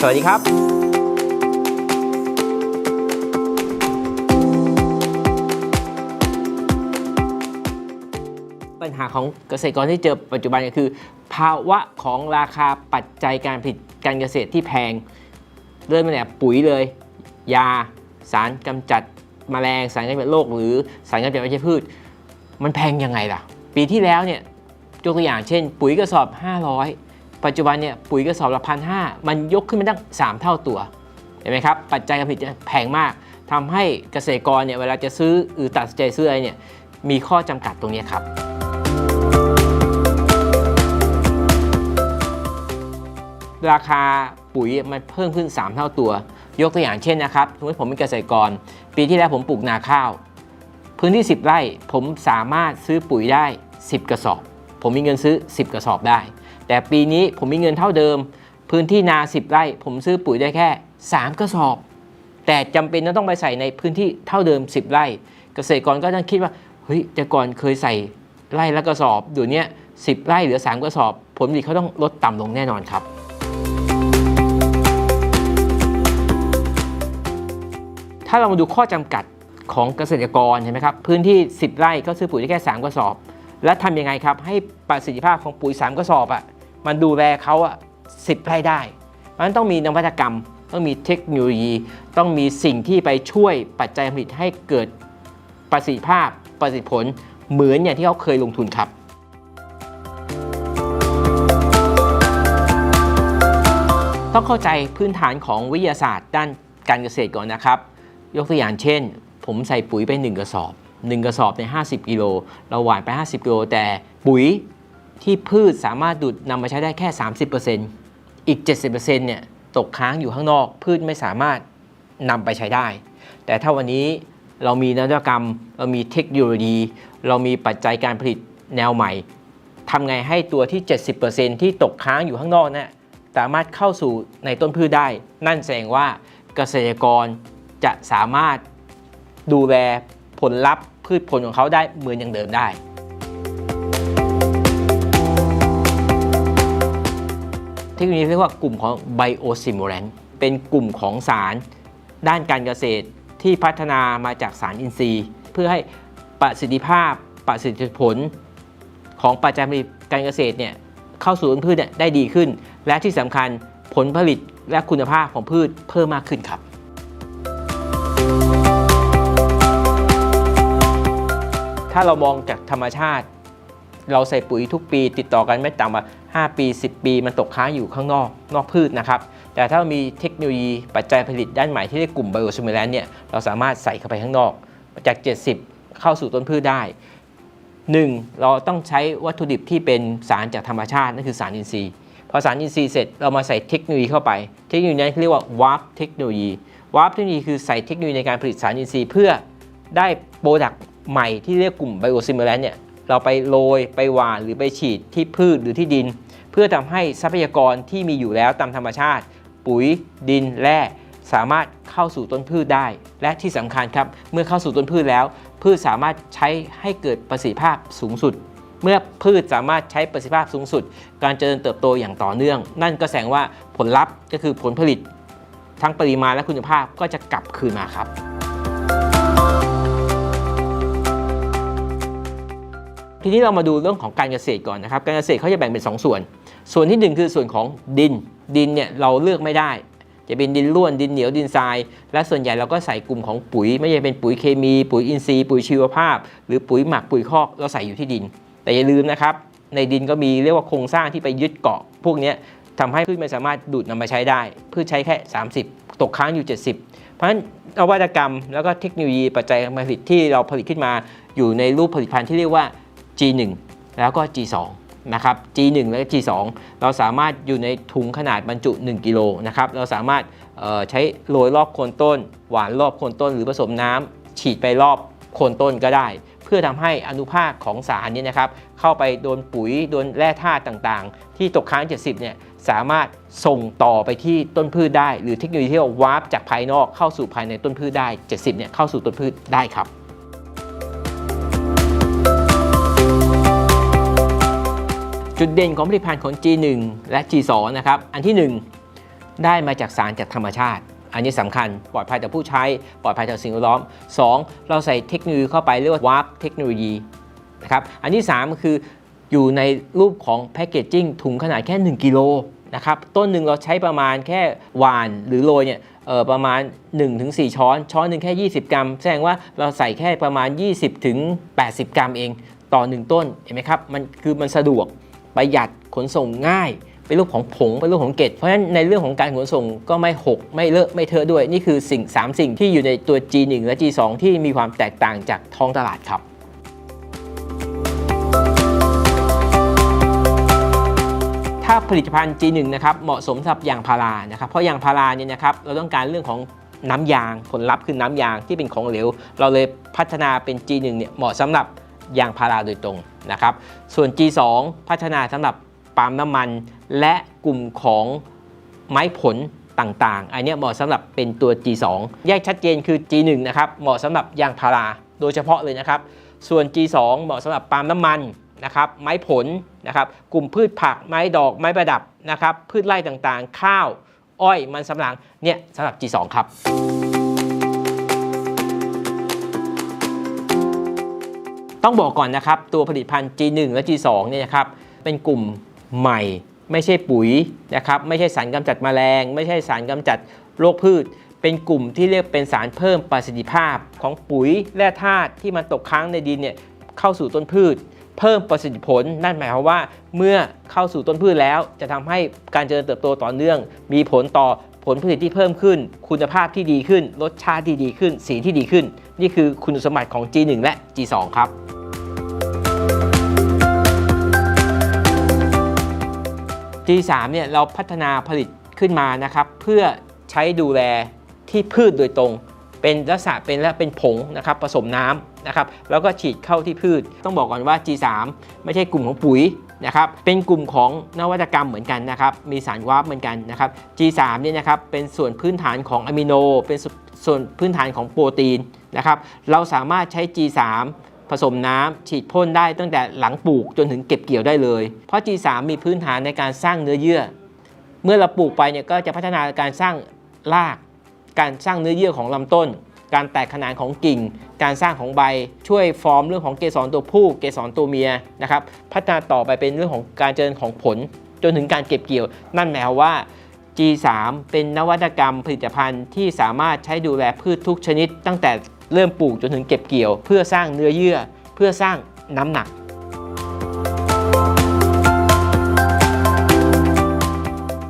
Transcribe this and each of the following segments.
สวัสดีครับปัญหาของเกษตรกรที่เจอปัจจุบันก็คือ ภาวะของราคาปัจจัยการผลิตการเกษตรที่แพง เริ่มตั้งแต่ปุ๋ยเลย ยา สารกำจัดแมลงสารกำจัดโรคหรือสารกำจัดวัชพืช มันแพงยังไงล่ะ ปีที่แล้วเนี่ยยกตัวอย่างเช่น ปุ๋ยกระสอบ 500 ปัจจุบันเนี่ยปุ๋ยกระสอบละพันห้ามันยกขึ้นมาตั้ง 3 เท่าตัวเห็นไหมครับปัจจัยการผลิตแพงมากทำให้เกษตรกรเนี่ยเวลาจะซื้อหรือตัดสินใจซื้ออะไรเนี่ยมีข้อจำกัดตรงนี้ครับ ราคาปุ๋ยมันเพิ่มขึ้น 3 เท่าตัว ยกตัวอย่างเช่นนะครับสมมติผมเป็นเกษตรกร ปีที่แล้วผมปลูกนาข้าว พื้นที่ 10 ไร่ผมสามารถซื้อปุ๋ยได้ 10 กระสอบ ผมมีเงินซื้อ 10 กระสอบได้ แต่ปีนี้ผมมีเงินเท่าเดิม พื้นที่นา 10 ไร่ ผมซื้อปุ๋ยได้แค่ 3 กระสอบ แต่จำเป็นต้องไปใส่ในพื้นที่เท่าเดิม 10 ไร่ เกษตรกรก็ต้องคิดว่าเฮ้ยแต่ก่อนเคยใส่ไร่ละกระสอบเดี๋ยวนี้10ไร่เหลือ 3 กระสอบ ผลผลิตเขาต้องลดต่ำลงแน่นอนครับถ้าเรามาดูข้อจำกัดของเกษตรกรเห็นไหมครับพื้นที่ 10 ไร่ก็ซื้อปุ๋ยได้แค่ 3 กระสอบ แล้วทำยังไงครับให้ประสิทธิภาพของปุ๋ย 3 กระสอบอะ่ะ มันดูแลเขาอะ10ไร่ได้เพราะฉะนั้นต้องมีนวัตกรรม ต้องมีเทคโนโลยี ต้องมีสิ่งที่ไปช่วยปัจจัยผลิตให้เกิดประสิทธิภาพประสิทธิผลเหมือนอย่างที่เขาเคยลงทุนครับต้องเข้าใจพื้นฐานของวิทยาศาสตร์ด้านการเกษตรก่อนนะครับ ยกตัวอย่างเช่น ผมใส่ปุ๋ยไป 1 กระสอบ 1 กระสอบใน 50 กิโลเราหว่านไป 50 กิโลแต่ปุ๋ย ที่พืชสามารถดูดนำมาใช้ได้แค่ 30%อีก 70%เนี่ยตกค้างอยู่ข้างนอก พืชไม่สามารถนำไปใช้ได้ แต่ถ้าวันนี้เรามีนวัตกรรม เรามีเทคโนโลยี เรามีปัจจัยการผลิตแนวใหม่ทำไงให้ตัวที่ 70%ที่ตกค้างอยู่ข้างนอกนี่ยสามารถเข้าสู่ในต้นพืชได้ นั่นแสดงว่าเกษตรกรจะสามารถดูแลผลลัพธ์พืชผลของเขาได้เหมือนอย่างเดิมได้ เทคโนโลยีเรียกว่ากลุ่มของ Biosimulant เป็นกลุ่มของสารด้านการเกษตรที่พัฒนามาจากสารอินทรีย์ เพื่อให้ประสิทธิภาพประสิทธิผลของปัจจัยผลิตการเกษตรเนี่ยเข้าสู่พืชเนี่ยได้ดีขึ้น และที่สำคัญผลผลิตและคุณภาพของพืชเพิ่มมากขึ้นครับ ถ้าเรามองจากธรรมชาติ เราใส่ปุ๋ยทุกปีติดต่อกันไม่ต่ำกว่า 5 ปี 10 ปี มันตกค้างอยู่ข้างนอกนอกพืชนะครับ แต่ถ้ามีเทคโนโลยีปัจจัยผลิตด้านใหม่ที่เรียกกลุ่มไบโอซิมิแลนเนี่ยเราสามารถใส่เข้าไปข้างนอก จาก 70 เข้าสู่ต้นพืชได้ 1. เราต้องใช้วัตถุดิบที่เป็นสารจากธรรมชาตินั่นคือสารอินทรีย์พอสารอินทรีย์เสร็จเรามาใส่เทคโนโลยีเข้าไป เทคโนโลยีนั้นเรียกว่า warp เทคโนโลยี warp เทคโนโลยีคือใส่เทคโนโลยีในการผลิตสารอินทรีย์เพื่อได้โปรดักต์ใหม่ที่เรียกกลุ่มไบโอซิมิแลนเนี่ยเราไปโรยไปหว่านหรือไปฉีดที่พืชหรือที่ดิน พื่อทำให้ทรัพยากรที่มีอยู่แล้วตามธรรมชาติ ปุ๋ย ดินแร่สามารถเข้าสู่ต้นพืชได้ และที่สำคัญครับ เมื่อเข้าสู่ต้นพืชแล้ว พืชสามารถใช้ให้เกิดประสิทธิภาพสูงสุด เมื่อพืชสามารถใช้ประสิทธิภาพสูงสุด การเจริญเติบโตอย่างต่อเนื่อง นั่นก็แสดงว่าผลลัพธ์ก็คือผลผลิต ทั้งปริมาณและคุณภาพก็จะกลับคืนมาครับ ทีนี้เรามาดูเรื่องของการเกษตรก่อนนะครับ การเกษตรเขาจะแบ่งเป็น 2 ส่วน ส่วนที่ 1 คือส่วนของดิน ดินเนี่ยเราเลือกไม่ได้ จะเป็นดินร่วนดินเหนียวดินทราย และส่วนใหญ่เราก็ใส่กลุ่มของปุ๋ย ไม่ใช่เป็นปุ๋ยเคมี ปุ๋ยอินทรีย์ ปุ๋ยชีวภาพ หรือปุ๋ยหมักปุ๋ยคอกเราใส่อยู่ที่ดิน แต่อย่าลืมนะครับ ในดินก็มีเรียกว่าโครงสร้างที่ไปยึดเกาะ พวกนี้ทำให้พืชไม่สามารถดูดนำมาใช้ได้พืชใช้แค่ 30 ตกค้างอยู่ 70 เพราะฉะนั้นนวัตกรรมแล้วก็เทคโนโลยีปัจจัยการผลิตที่เราผลิตขึ้นมา อยู่ในรูปผลิตภัณฑ์ที่เรียกว่า G1 แล้วก็ G2 นะครับ G1 และ G2 เราสามารถอยู่ในถุงขนาดบรรจุ 1 กิโลนะครับ เราสามารถใช้โรยรอบโคนต้น หวานรอบโคนต้น หรือผสมน้ำฉีดไปรอบโคนต้นก็ได้ เพื่อทำให้อนุภาคของสารนี้นะครับ เข้าไปโดนปุ๋ยโดนแร่ธาตุต่างๆ ที่ตกค้าง 70 เนี่ยสามารถส่งต่อไปที่ต้นพืชได้ หรือเทคโนโลยีที่เราวาร์ปจากภายนอกเข้าสู่ภายในต้นพืชได้ 70 เนี่ยเข้าสู่ต้นพืชได้ครับ จุดเด่นของผลิตภัณฑ์ของ G1 และ G2 นะครับอันที่ได้มาจากสารจากธรรมชาติ อันนี้สำคัญปลอดภัยต่อผู้ใช้ ปลอดภัยต่อสิ่งแวดล้อม 2. เราใส่เทคโนโลยีเข้าไปเรียกว่าวาร์ปเทคโนโลยีนะครับอันที่ 3 คืออยู่ในรูปของแพคเกจจิ้งถุงขนาดแค่ 1 กิโลนะครับต้นหนึ่งเราใช้ประมาณแค่หวานหรือโรยเนี่ยเออประมาณ 1-4 ช้อน ช้อนหนึ่งแค่ 20 กรัม แสดงว่าเราใส่แค่ประมาณ 20-80 กรัมเองต่อ 1 ต้นเห็นไหมครับมันคือมันสะดวก ประหยัดขนส่งง่าย เป็นรูปของผง เป็นรูปของเกล็ดเพราะฉะนั้นในเรื่องของการขนส่งก็ไม่หกไม่เลอะไม่เทอะด้วย นี่คือสิ่ง 3 สิ่งที่อยู่ในตัว G1 และ G2 ที่มีความแตกต่างจากท้องตลาดครับถ้าผลิตภัณฑ์ G1 นะครับเหมาะสมสำหรับยางพารานะครับเพราะยางพาราเนี่ยนะครับเราต้องการเรื่องของน้ำยางผลลัพธ์คือน้ำยางที่เป็นของเหลว เราเลยพัฒนาเป็น G1 เนี่ยเหมาะสำหรับ ยางพาราโดยตรงนะครับ ส่วน G2 พัฒนาสำหรับปาล์มน้ำมันและกลุ่มของไม้ผลต่างๆ อันเนี้ยเหมาะสำหรับเป็นตัว G2 แยกชัดเจนคือ G1 นะครับ เหมาะสำหรับยางพาราโดยเฉพาะเลยนะครับ ส่วน G2 เหมาะสำหรับปาล์มน้ำมันนะครับ ไม้ผลนะครับ กลุ่มพืชผัก ไม้ดอก ไม้ประดับนะครับ พืชไร่ต่างๆ ข้าว อ้อย มันสำปะหลัง เนี่ยสำหรับ G2 ครับ ต้องบอกก่อนนะครับตัวผลิตภัณฑ์ G1 และ G2 เนี่ยนะครับเป็นกลุ่มใหม่ ไม่ใช่ปุ๋ยนะครับไม่ใช่สารกำจัดแมลง ไม่ใช่สารกำจัดโรคพืช เป็นกลุ่มที่เรียกเป็นสารเพิ่มประสิทธิภาพของปุ๋ยแร่ธาตุที่มันตกค้างในดินเนี่ยเข้าสู่ต้นพืช เพิ่มประสิทธิผล นั่นหมายความว่าเมื่อเข้าสู่ต้นพืชแล้ว จะทำให้การเจริญเติบโตต่อเนื่อง มีผลต่อผลผลิตที่เพิ่มขึ้น คุณภาพที่ดีขึ้น รสชาติที่ดีขึ้น สีที่ดีขึ้น นี่คือคุณสมบัติของ G1 และ G2 ครับ G3 เนี่ยเราพัฒนาผลิตขึ้นมานะครับเพื่อใช้ดูแลที่พืชโดยตรง เป็นลักษณะเป็นและเป็นผงนะครับผสมน้ำนะครับแล้วก็ฉีดเข้าที่พืช ต้องบอกก่อนว่า G3 ไม่ใช่กลุ่มของปุ๋ยนะครับเป็นกลุ่มของนวัตกรรมเหมือนกันนะครับมีสารวาร์ปเหมือนกันนะครับ G3 เนี่ยนะครับเป็นส่วนพื้นฐานของอะมิโน เป็นส่วนพื้นฐานของโปรตีน นะครับเราสามารถใช้ G3 ผสมน้ำฉีดพ่นได้ตั้งแต่หลังปลูกจนถึงเก็บเกี่ยวได้เลย เพราะ G3 มีพื้นฐานในการสร้างเนื้อเยื่อ เมื่อเราปลูกไปเนี่ยก็จะพัฒนาการสร้างราก การสร้างเนื้อเยื่อของลำต้น การแตกขนานของกิ่ง การสร้างของใบ ช่วยฟอร์มเรื่องของเกสรตัวผู้ เกสรตัวเมียนะครับ พัฒนาต่อไปเป็นเรื่องของการเจริญของผล จนถึงการเก็บเกี่ยว นั่นหมายความว่า G3 เป็นนวัตกรรมผลิตภัณฑ์ที่สามารถใช้ดูแลพืชทุกชนิด ตั้งแต่ เริ่มปลูกจนถึงเก็บเกี่ยว เพื่อสร้างเนื้อเยื่อ เพื่อสร้างน้ำหนัก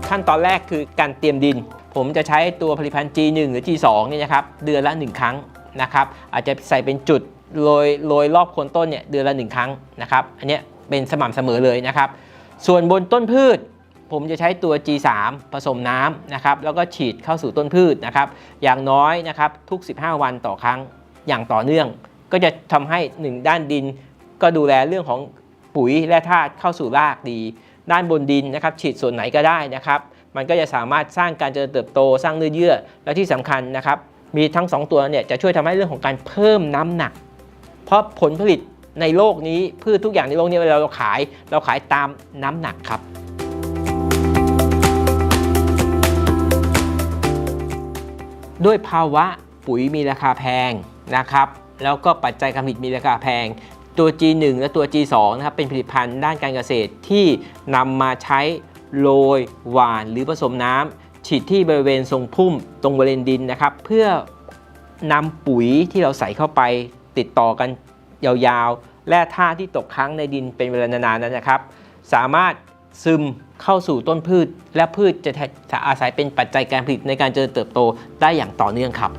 ขั้นตอนแรกคือการเตรียมดิน ผมจะใช้ตัวผลิตภัณฑ์ G1 หรือ G2 เนี่ยนะครับเดือนละ 1 ครั้งนะครับอาจจะใส่เป็นจุดโรยโรยรอบโคนต้นเนี่ยเดือนละ 1 ครั้งนะครับอันนี้เป็นสม่ำเสมอเลยนะครับ ส่วนบนต้นพืช ผมจะใช้ตัว G3 ผสมน้ำนะครับแล้วก็ฉีดเข้าสู่ต้นพืชนะครับอย่างน้อยนะครับทุก 15 วันต่อครั้งอย่างต่อเนื่อง ก็จะทำให้ 1 ด้านดิน ก็ดูแลเรื่องของปุ๋ยและธาตุเข้าสู่รากดี ด้านบนดินนะครับฉีดส่วนไหนก็ได้นะครับ มันก็จะสามารถสร้างการเจริญเติบโตสร้างเนื้อเยื่อ และที่สำคัญนะครับมีทั้ง 2 ตัวเนี่ยจะช่วยทำให้เรื่องของการเพิ่มน้ำหนัก เพราะผลผลิตในโลกนี้พืชทุกอย่างในโลกนี้เวลาเราขาย เราขายตามน้ำหนักครับ ด้วยภาวะปุ๋ยมีราคาแพงนะครับแล้วก็ปัจจัยการผลิตมีราคาแพง ตัว G1 และตัว G2 นะครับเป็นผลิตภัณฑ์ด้านการเกษตรที่นำมาใช้โรยหวานหรือผสมน้ำฉีดที่บริเวณทรงพุ่มตรงบริเวณดินนะครับ เพื่อนำปุ๋ยที่เราใส่เข้าไปติดต่อกันยาวๆ และธาตุที่ตกค้างในดินเป็นเวลานานๆนั้นนะครับ สามารถ ซึมเข้าสู่ต้นพืช และพืชจะอาศัยเป็นปัจจัยการผลิตในการเจริญเติบโตได้อย่างต่อเนื่องครับ